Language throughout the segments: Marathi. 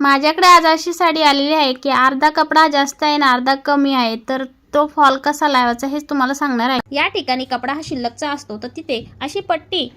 माझ्याकडे आज अशी साडी आलेली आहे की अर्धा कपडा जास्त आहे आणि अर्धा कमी आहे. तर तो फॉल कसा लावायचा हेच तुम्हाला सांगणार आहे. या ठिकाणी कपडा हा शिल्लकचा असतो. तर तिथे अशी पट्टी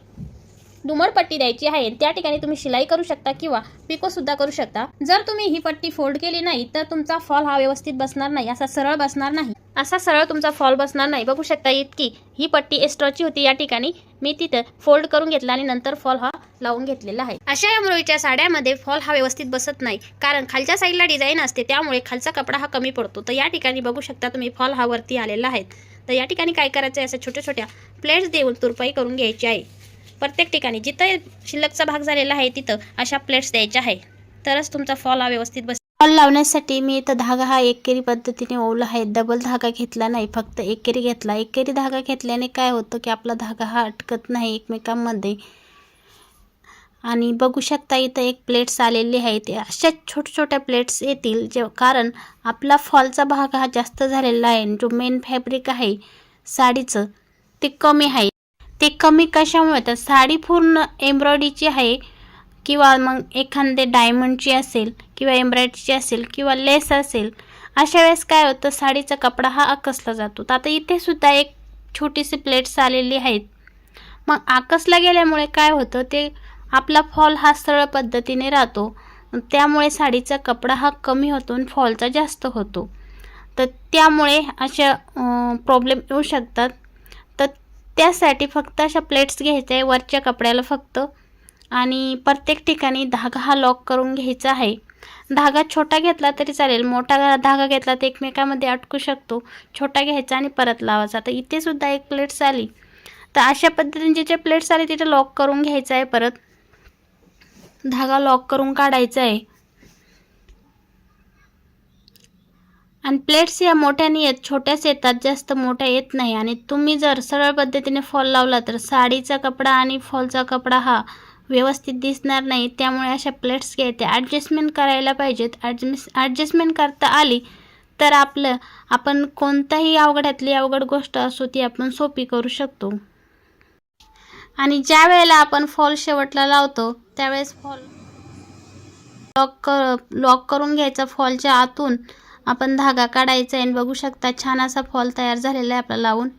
दुमड पट्टी द्यायची आहे. त्या ठिकाणी तुम्ही शिलाई करू शकता किंवा पिको सुद्धा करू शकता. जर तुम्ही ही पट्टी फोल्ड केली नाही तर तुमचा फॉल हा व्यवस्थित बसणार नाही. असा सरळ बसणार नाही. असा सरळ तुमचा फॉल बसणार नाही. बघू शकता इतकी ही पट्टी एक्स्ट्राची होती या ठिकाणी. मी तिथं फोल्ड करून घेतला आणि नंतर फॉल हा लावून घेतलेला आहे. अशा या मुळीच्या साड्यामध्ये फॉल हा व्यवस्थित बसत नाही. कारण खालच्या साईडला डिझाईन असते त्यामुळे खालचा कपडा हा कमी पडतो. तर या ठिकाणी बघू शकता तुम्ही फॉल हा वरती आलेला आहे. तर या ठिकाणी काय करायचं आहे असं छोट्या छोट्या प्लेट्स देऊन तुरपाई करून घ्यायची आहे. प्रत्येक ठिकाणी जिथं शिल्लकचा भाग झालेला आहे तिथं अशा प्लेट्स द्यायच्या आहे. तरच तुमचा फॉल हा व्यवस्थित बस फॉल लावण्यासाठी मी इथं धागा हा एकेरी पद्धतीने ओवला आहे. डबल धागा घेतला नाही फक्त एकेरी घेतला. एकेरी धागा घेतल्याने काय होतं की आपला धागा हा अटकत नाही एकमेकांमध्ये. आणि बघू शकता इथं एक प्लेट्स आलेली आहे ते अशा छोट्या छोट्या प्लेट्स येतील जे कारण आपला फॉलचा भाग हा जास्त झालेला आहे जो मेन फॅब्रिक आहे साडीचं ते कमी आहे. ते कमी कशामुळे? तर साडी पूर्ण एम्ब्रॉयडरीची आहे किंवा मग एखादे डायमंडची असेल किंवा एम्ब्रॉयडरीची असेल किंवा लेस असेल अशा वेळेस काय होतं? साडीचा कपडा हा आकसला जातो. तर आता इथे सुद्धा एक छोटीशी प्लेट्स आलेली आहेत. मग आकसला गेल्यामुळे काय होतं? ते आपला फॉल हा सरळ पद्धतीने राहतो. त्यामुळे साडीचा कपडा हा कमी होतो आणि फॉलचा जास्त होतो. तर त्यामुळे अशा प्रॉब्लेम येऊ शकतात. तर त्यासाठी फक्त अशा प्लेट्स घ्यायच्या आहे. वरच्या कपड्याला फक्त. आणि प्रत्येक ठिकाणी धागा हा लॉक करून घ्यायचा आहे. धागा छोटा घेतला तरी चालेल. मोठा धागा घेतला तर एकमेकामध्ये अटकू शकतो. छोटा घ्यायचा आणि परत लावायचा. तर इथे सुद्धा एक प्लेट्स आली. तर अशा पद्धतीने जे प्लेट्स आली तिथे लॉक करून घ्यायचं आहे परत. धागा लॉक करून काढायचा आहे आणि प्लेट्स या मोठ्याने येत छोट्याच येतात जास्त मोठ्या येत नाही. आणि तुम्ही जर सरळ पद्धतीने फॉल लावला तर साडीचा कपडा आणि फॉलचा कपडा हा व्यवस्थित दिसणार नाही. त्यामुळे अशा प्लेट्स घ्यायचे ॲडजस्टमेंट करायला पाहिजेत. ॲडजस्ट ॲडजस्टमेंट करता आली तर आपलं आपण कोणताही अवघडातली अवघड गोष्ट असो ती आपण सोपी करू शकतो. आणि ज्या वेळेला आपण फॉल शेवटला लावतो त्यावेळेस फॉल लॉक कर लॉक करून घ्यायचा फॉलच्या आतून. आपण धागा काढायचा आहे आणि बघू शकता छान असा फॉल तयार झालेला आहे आपला लावून.